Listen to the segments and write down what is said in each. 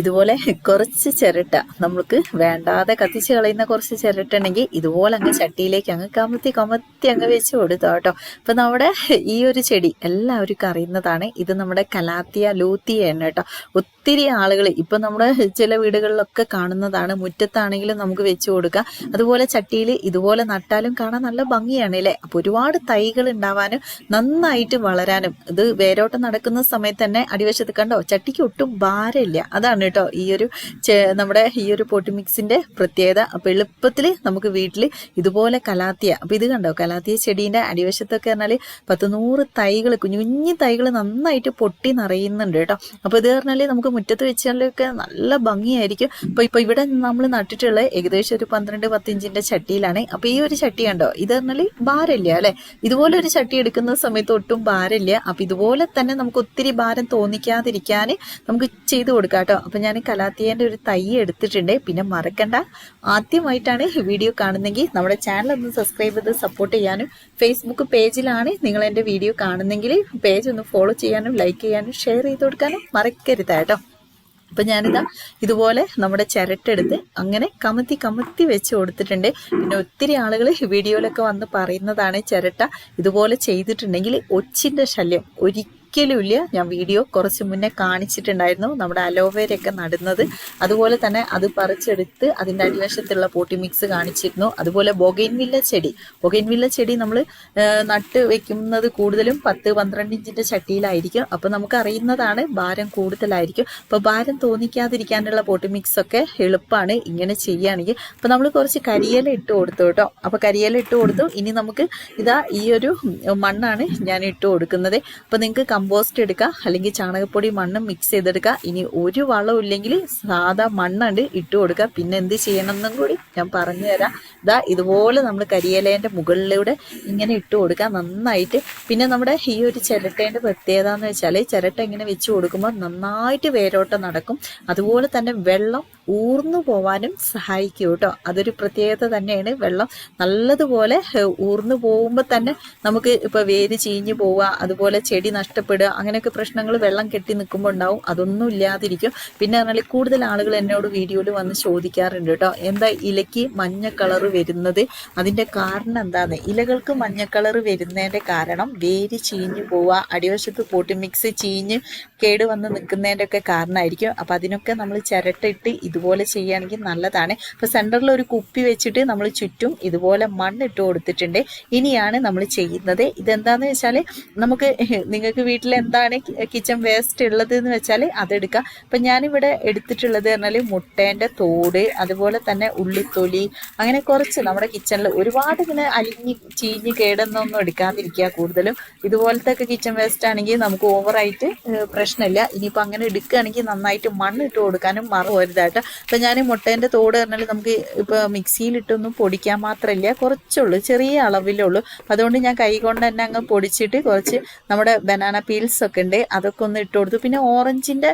ഇതുപോലെ കുറച്ച് ചിരട്ട നമ്മൾക്ക് വേണ്ടാതെ കത്തിച്ച് കളയുന്ന കുറച്ച് ചിരട്ട ഉണ്ടെങ്കിൽ ഇതുപോലെ അങ്ങ് ചട്ടിയിലേക്ക് അങ്ങ് കമത്തി കമത്തി അങ്ങ് വെച്ച് കൊടുത്തോ കേട്ടോ. അപ്പൊ നമ്മുടെ ഈ ഒരു ചെടി എല്ലാവർക്കും അറിയുന്നതാണ്. ഇത് നമ്മുടെ കലാത്തിയ ലൂത്തിയ എണ്ണ കേട്ടോ. ഒത്തിരി ആളുകൾ ഇപ്പൊ നമ്മുടെ ചില വീടുകളിലൊക്കെ കാണുന്നതാണ് മുറ്റത്താണെങ്കിലും നമുക്ക് വെച്ച് കൊടുക്കാം. അതുപോലെ ചട്ടിയിൽ ഇതുപോലെ നട്ടാലും കാണാൻ നല്ല ഭംഗിയാണ് അല്ലേ? അപ്പൊ ഒരുപാട് തൈകൾ ഉണ്ടാവാനും നന്നായിട്ട് വളരാനും. ഇത് വേരോട്ടം നടക്കുന്ന സമയത്ത് തന്നെ അടിവശത്ത് കണ്ടോ? ചട്ടിക്ക് ഒട്ടും ഭാരമില്ല. അതാണ് കേട്ടോ ഈ ഒരു നമ്മുടെ ഈ ഒരു പോട്ടി മിക്സിന്റെ പ്രത്യേകത. അപ്പൊ എളുപ്പത്തിൽ നമുക്ക് വീട്ടിൽ ഇതുപോലെ കലാത്തിയ അപ്പൊ ഇത് കണ്ടോ? കലാത്തിയ ചെടീന്റെ അടിവശത്തൊക്കെ പറഞ്ഞാൽ പത്ത് നൂറ് തൈകൾ കുഞ്ഞു കുഞ്ഞു തൈകൾ നന്നായിട്ട് പൊട്ടി നിറയുന്നുണ്ട് കേട്ടോ. അപ്പോൾ ഇത് പറഞ്ഞാൽ നമുക്ക് മുറ്റത്ത് വെച്ചാലൊക്കെ നല്ല ഭംഗിയായിരിക്കും. അപ്പോൾ ഇപ്പോൾ ഇവിടെ നമ്മൾ നട്ടിട്ടുള്ള ഏകദേശം ഒരു പന്ത്രണ്ട് പത്തിഞ്ചിന്റെ ചട്ടിയിലാണ്. അപ്പോൾ ഈ ഒരു ചട്ടി കണ്ടോ? ഇത് പറഞ്ഞാൽ ഭാരമില്ല അല്ലേ? ഇതുപോലെ ഒരു ചട്ടി എടുക്കുന്ന സമയത്ത് ഒട്ടും ഭാരമില്ല അപ്പോൾ ഇതുപോലെ തന്നെ നമുക്ക് ഒത്തിരി ഭാരം തോന്നിക്കാതിരിക്കാൻ നമുക്ക് ചെയ്തു കൊടുക്കാം കേട്ടോ. അപ്പോൾ ഞാൻ കലാത്തിയേന്റെ ഒരു തൈ എടുത്തിട്ടുണ്ട്. പിന്നെ മറക്കണ്ട. ആദ്യമായിട്ടാണ് വീഡിയോ കാണുന്നെങ്കിൽ നമ്മുടെ ചാനൽ ഒന്ന് സബ്സ്ക്രൈബ് ചെയ്ത് സപ്പോർട്ട് ചെയ്യാനും ഫേസ്ബുക്ക് പേജിലാണ് നിങ്ങൾ എന്റെ വീഡിയോ കാണുന്നെങ്കിൽ പേജ് ഒന്ന് ഫോളോ ചെയ്യാനും ലൈക്ക് ചെയ്യാനും ഷെയർ ചെയ്ത് കൊടുക്കാനും മറക്കരുത് കേട്ടോ. അപ്പൊ ഞാനിതാ ഇതുപോലെ നമ്മുടെ ചിരട്ടെടുത്ത് അങ്ങനെ കമത്തി കമത്തി വെച്ച് കൊടുത്തിട്ടുണ്ട്. പിന്നെ ഒത്തിരി ആളുകൾ വീഡിയോയിലൊക്കെ വന്ന് പറയുന്നതാണ് ചിരട്ട ഇതുപോലെ ചെയ്തിട്ടുണ്ടെങ്കിൽ ഒച്ചിന്റെ ശല്യം ഒരിക്കലും ഇല്ല. ഞാൻ വീഡിയോ കുറച്ച് മുന്നേ കാണിച്ചിട്ടുണ്ടായിരുന്നു നമ്മുടെ അലോവേരയൊക്കെ നടുന്നത്. അതുപോലെ തന്നെ അത് പറിച്ചെടുത്ത് അതിന്റെ അടിവശത്തുള്ള പോട്ടി മിക്സ് കാണിച്ചിരുന്നു. അതുപോലെ ബൊഗൈൻവില്ല ചെടി. ബൊഗൈൻവില്ല ചെടി നമ്മൾ നട്ട് വെക്കുന്നത് കൂടുതലും പത്ത് പന്ത്രണ്ട് ഇഞ്ചിന്റെ ചട്ടിയിലായിരിക്കും. അപ്പോൾ നമുക്ക് അറിയുന്നതാണ് ഭാരം കൂടുതലായിരിക്കും. അപ്പോൾ ഭാരം തോന്നിക്കാതിരിക്കാനുള്ള പോട്ടി മിക്സ് ഒക്കെ എളുപ്പമാണ് ഇങ്ങനെ ചെയ്യുകയാണെങ്കിൽ. അപ്പോൾ നമ്മൾ കുറച്ച് കരിയില ഇട്ട് കൊടുത്തു കേട്ടോ. അപ്പോൾ കരിയില ഇട്ട് കൊടുത്തു. ഇനി നമുക്ക് ഇതാ ഈ ഒരു മണ്ണാണ് ഞാൻ ഇട്ട് കൊടുക്കുന്നത്. അപ്പോൾ നിങ്ങൾക്ക് കമ്പോസ്റ്റ് എടുക്കുക അല്ലെങ്കിൽ ചാണകപ്പൊടി മണ്ണും മിക്സ് ചെയ്തെടുക്കുക ഇനി ഒരു വളം ഇല്ലെങ്കിൽ സാധാ മണ്ണുണ്ട് ഇട്ട് കൊടുക്കുക പിന്നെ എന്ത് ചെയ്യണം എന്നും കൂടി ഞാൻ പറഞ്ഞു തരാം. ഇതാ ഇതുപോലെ നമ്മൾ കരിയിലേന്റെ മുകളിലൂടെ ഇങ്ങനെ ഇട്ട് കൊടുക്കുക നന്നായിട്ട്. പിന്നെ നമ്മുടെ ഈ ഒരു ചിരട്ടേന്റെ പ്രത്യേകത എന്ന് വെച്ചാൽ ചിരട്ട ഇങ്ങനെ വെച്ച് കൊടുക്കുമ്പോൾ നന്നായിട്ട് വേരോട്ടം നടക്കും. അതുപോലെ തന്നെ വെള്ളം ഊർന്നു പോവാനും സഹായിക്കും കേട്ടോ. അതൊരു പ്രത്യേകത തന്നെയാണ്. വെള്ളം നല്ലതുപോലെ ഊർന്നു പോകുമ്പോൾ തന്നെ നമുക്ക് ഇപ്പൊ വേര് ചീഞ്ഞു പോവുക അതുപോലെ ചെടി നഷ്ടപ്പെടുക അങ്ങനെയൊക്കെ പ്രശ്നങ്ങൾ വെള്ളം കെട്ടി നിൽക്കുമ്പോൾ ഉണ്ടാവും. അതൊന്നും ഇല്ലാതിരിക്കും. പിന്നെ പറഞ്ഞാൽ കൂടുതൽ ആളുകൾ എന്നോട് വീഡിയോയിൽ വന്ന് ചോദിക്കാറുണ്ട് കേട്ടോ. എന്താ ഇലയ്ക്ക് മഞ്ഞ കളർ വരുന്നത്? അതിന്റെ കാരണം എന്താന്ന്? ഇലകൾക്ക് മഞ്ഞ കളർ വരുന്നതിന്റെ കാരണം വേര് ചീഞ്ഞു പോവുക അടിവശത്ത് പോട്ടി മിക്സ് ചീഞ്ഞ് കേട് വന്ന് നിൽക്കുന്നതിന്റെ ഒക്കെ കാരണമായിരിക്കും അപ്പൊ അതിനൊക്കെ നമ്മൾ ചിരട്ടിട്ട് ഇതുപോലെ ചെയ്യുകയാണെങ്കിൽ നല്ലതാണ്. അപ്പോൾ സെന്ററിൽ ഒരു കുപ്പി വെച്ചിട്ട് നമ്മൾ ചുറ്റും ഇതുപോലെ മണ്ണിട്ട് കൊടുത്തിട്ടുണ്ട്. ഇനിയാണ് നമ്മൾ ചെയ്യുന്നത്. ഇതെന്താന്ന് വെച്ചാൽ നമുക്ക് നിങ്ങൾക്ക് വീട്ടിൽ എന്താണ് കിച്ചൺ വേസ്റ്റ് ഉള്ളത് എന്ന് വെച്ചാൽ അതെടുക്കാം. അപ്പം ഞാനിവിടെ എടുത്തിട്ടുള്ളത് പറഞ്ഞാൽ മുട്ടേന്റെ തോട് അതുപോലെ തന്നെ ഉള്ളിത്തൊലി അങ്ങനെ കുറച്ച് നമ്മുടെ കിച്ചണിൽ ഒരുപാട് ഇങ്ങനെ അലിഞ്ഞ് ചീഞ്ഞ് കേടുന്നൊന്നും എടുക്കാതിരിക്കുക കൂടുതലും. ഇതുപോലത്തെ ഒക്കെ കിച്ചൺ വേസ്റ്റ് ആണെങ്കിൽ നമുക്ക് ഓവറായിട്ട് പ്രശ്നമില്ല. ഇനിയിപ്പോൾ അങ്ങനെ എടുക്കുകയാണെങ്കിൽ നന്നായിട്ട് മണ്ണിട്ട് കൊടുക്കാനും മറവരുതായിട്ട് അപ്പം ഞാൻ മുട്ടേന്റെ തോട് പറഞ്ഞാൽ നമുക്ക് ഇപ്പോൾ മിക്സിയിലിട്ടൊന്നും പൊടിക്കാൻ മാത്രമില്ല കുറച്ചുള്ളൂ ചെറിയ അളവിലേ ഉള്ളൂ അപ്പം അതുകൊണ്ട് ഞാൻ കൈ കൊണ്ട് തന്നെ അങ്ങ് പൊടിച്ചിട്ട് കുറച്ച് നമ്മുടെ ബനാന പീൽസ് ഒക്കെ ഉണ്ട് അതൊക്കെ ഒന്ന് ഇട്ട് കൊടുത്തു. പിന്നെ ഓറഞ്ചിന്റെ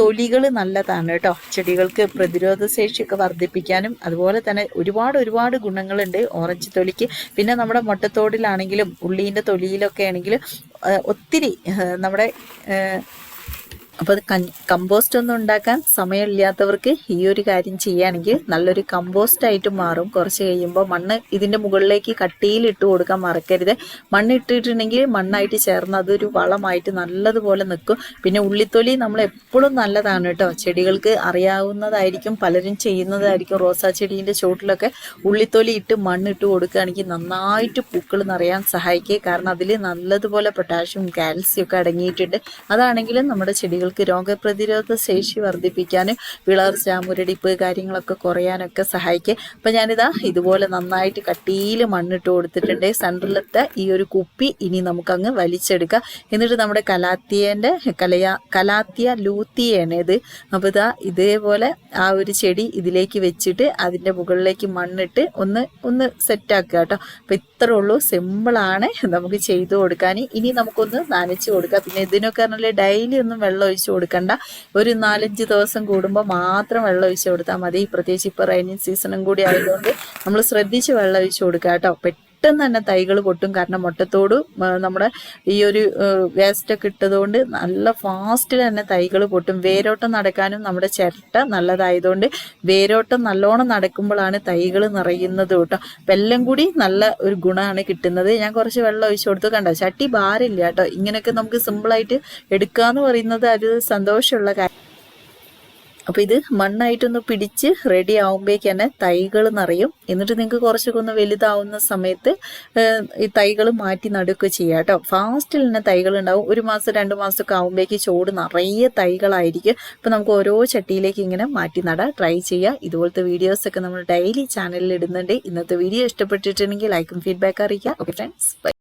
തൊലികൾ നല്ലതാണ് കേട്ടോ. ചെടികൾക്ക് പ്രതിരോധ ശേഷിയൊക്കെ വർദ്ധിപ്പിക്കാനും അതുപോലെ തന്നെ ഒരുപാട് ഒരുപാട് ഗുണങ്ങളുണ്ട് ഓറഞ്ച് തൊലിക്ക്. പിന്നെ നമ്മുടെ മുട്ടത്തോടിലാണെങ്കിലും ഉള്ളീന്റെ തൊലിയിലൊക്കെ ആണെങ്കിലും ഒത്തിരി നമ്മുടെ അപ്പോൾ അത് കമ്പോസ്റ്റ് ഒന്നും ഉണ്ടാക്കാൻ സമയമില്ലാത്തവർക്ക് ഈ ഒരു കാര്യം ചെയ്യുകയാണെങ്കിൽ നല്ലൊരു കമ്പോസ്റ്റ് ആയിട്ട് മാറും. കുറച്ച് കഴിയുമ്പോൾ മണ്ണ് ഇതിന്റെ മുകളിലേക്ക് കട്ടിയിൽ ഇട്ട് കൊടുക്കാൻ മറക്കരുത്. മണ്ണ് ഇട്ടിട്ടുണ്ടെങ്കിൽ മണ്ണായിട്ട് ചേർന്ന് അതൊരു വളമായിട്ട് നല്ലതുപോലെ നിൽക്കും. പിന്നെ ഉള്ളിത്തൊലി നമ്മൾ എപ്പോഴും നല്ലതാണ് കേട്ടോ. ചെടികൾക്ക് അറിയാവുന്നതായിരിക്കും പലരും ചെയ്യുന്നതായിരിക്കും. റോസാ ചെടീന്റെ ചുവട്ടിലൊക്കെ ഉള്ളിത്തൊലി ഇട്ട് മണ്ണിട്ട് കൊടുക്കുകയാണെങ്കിൽ നന്നായിട്ട് പൂക്കൾ നിറയാൻ സഹായിക്കുക കാരണം അതിൽ നല്ലതുപോലെ പൊട്ടാഷ്യം കാൽസ്യം ഒക്കെ അടങ്ങിയിട്ടുണ്ട്. അതാണെങ്കിലും നമ്മുടെ ചെടികൾക്ക് രോഗപ്രതിരോധ ശേഷി വർദ്ധിപ്പിക്കാനും വിളർച്ച മുരടിപ്പ് കാര്യങ്ങളൊക്കെ കുറയാനൊക്കെ സഹായിക്കും. അപ്പം ഞാനിതാ ഇതുപോലെ നന്നായിട്ട് കട്ടിയിൽ മണ്ണിട്ട് കൊടുത്തിട്ടുണ്ട്. സെൻട്രലത്തെ ഈ ഒരു കുപ്പി ഇനി നമുക്കങ്ങ് വലിച്ചെടുക്കാം. എന്നിട്ട് നമ്മുടെ കലാത്തിയന്റെ കലയാ കലാത്തിയ ലൂത്തിയാണ് ഇത്. അപ്പോൾ ഇതാ ഇതേപോലെ ആ ഒരു ചെടി ഇതിലേക്ക് വെച്ചിട്ട് അതിന്റെ മുകളിലേക്ക് മണ്ണിട്ട് ഒന്ന് ഒന്ന് സെറ്റാക്കുക കേട്ടോ. അപ്പം ഇത്രേ ഉള്ളൂ. സിമ്പിളാണ്. നമുക്ക് ചെയ്തു കൊടുക്കാൻ. ഇനി നമുക്കൊന്ന് നനച്ച് കൊടുക്കാം. പിന്നെ ഇതിനൊക്കെ പറഞ്ഞാൽ ഡെയിലി ഒന്നും വെള്ളം ഒഴിച്ച് കൊടുക്കണ്ട. ഒരു നാലഞ്ച് ദിവസം കൂടുമ്പോൾ മാത്രം വെള്ളം ഒഴിച്ച് കൊടുത്താൽ മതി. പ്രത്യേകിച്ച് ഇപ്പോൾ റൈനിങ് സീസണും കൂടി ആയതുകൊണ്ട് നമ്മൾ ശ്രദ്ധിച്ച് വെള്ളം ഒഴിച്ച് കൊടുക്കുക കേട്ടോ. പെട്ടെന്ന് തന്നെ തൈകൾ പൊട്ടും. കാരണം മുട്ടത്തോട് നമ്മുടെ ഈ ഒരു വേസ്റ്റ് ഒക്കെ ഇട്ടതുകൊണ്ട് നല്ല ഫാസ്റ്റിൽ തന്നെ തൈകൾ പൊട്ടും. വേരോട്ടം നടക്കാനും നമ്മുടെ ചിരട്ട നല്ലതായതുകൊണ്ട് വേരോട്ടം നല്ലോണം നടക്കുമ്പോഴാണ് തൈകൾ നിറയുന്നത് കേട്ടോ. അപ്പം എല്ലാം കൂടി നല്ല ഒരു ഗുണമാണ് കിട്ടുന്നത്. ഞാൻ കുറച്ച് വെള്ളം ഒഴിച്ചു കൊടുത്തു. കണ്ടോ? ചട്ടി ഭാരമില്ല കേട്ടോ. ഇങ്ങനെയൊക്കെ നമുക്ക് സിമ്പിളായിട്ട് എടുക്കാന്ന് പറയുന്നത് ഒരു സന്തോഷമുള്ള കാര്യം. അപ്പോൾ ഇത് മണ്ണായിട്ടൊന്ന് പിടിച്ച് റെഡി ആവുമ്പോഴേക്ക് തന്നെ തൈകൾ നിറയും. എന്നിട്ട് നിങ്ങൾക്ക് കുറച്ചൊക്കെ ഒന്ന് വലുതാവുന്ന സമയത്ത് ഈ തൈകൾ മാറ്റി നടുക്കുക ചെയ്യുക കേട്ടോ. ഫാസ്റ്റിൽ തന്നെ തൈകൾ ഉണ്ടാവും. ഒരു മാസം രണ്ട് മാസമൊക്കെ ആവുമ്പോഴേക്ക് ചോട് നിറയെ തൈകളായിരിക്കും. അപ്പോൾ നമുക്ക് ഓരോ ചട്ടിയിലേക്ക് ഇങ്ങനെ മാറ്റി നടാം. ട്രൈ ചെയ്യുക ഇതുപോലത്തെ വീഡിയോസൊക്കെ നമ്മൾ ഡെയിലി ചാനലിൽ ഇടുന്നുണ്ട്. ഇന്നത്തെ വീഡിയോ ഇഷ്ടപ്പെട്ടിട്ടുണ്ടെങ്കിൽ ലൈക്കും ഫീഡ്ബാക്ക് അറിയിക്കുക ഓക്കെ ഫ്രണ്ട്സ് ബൈ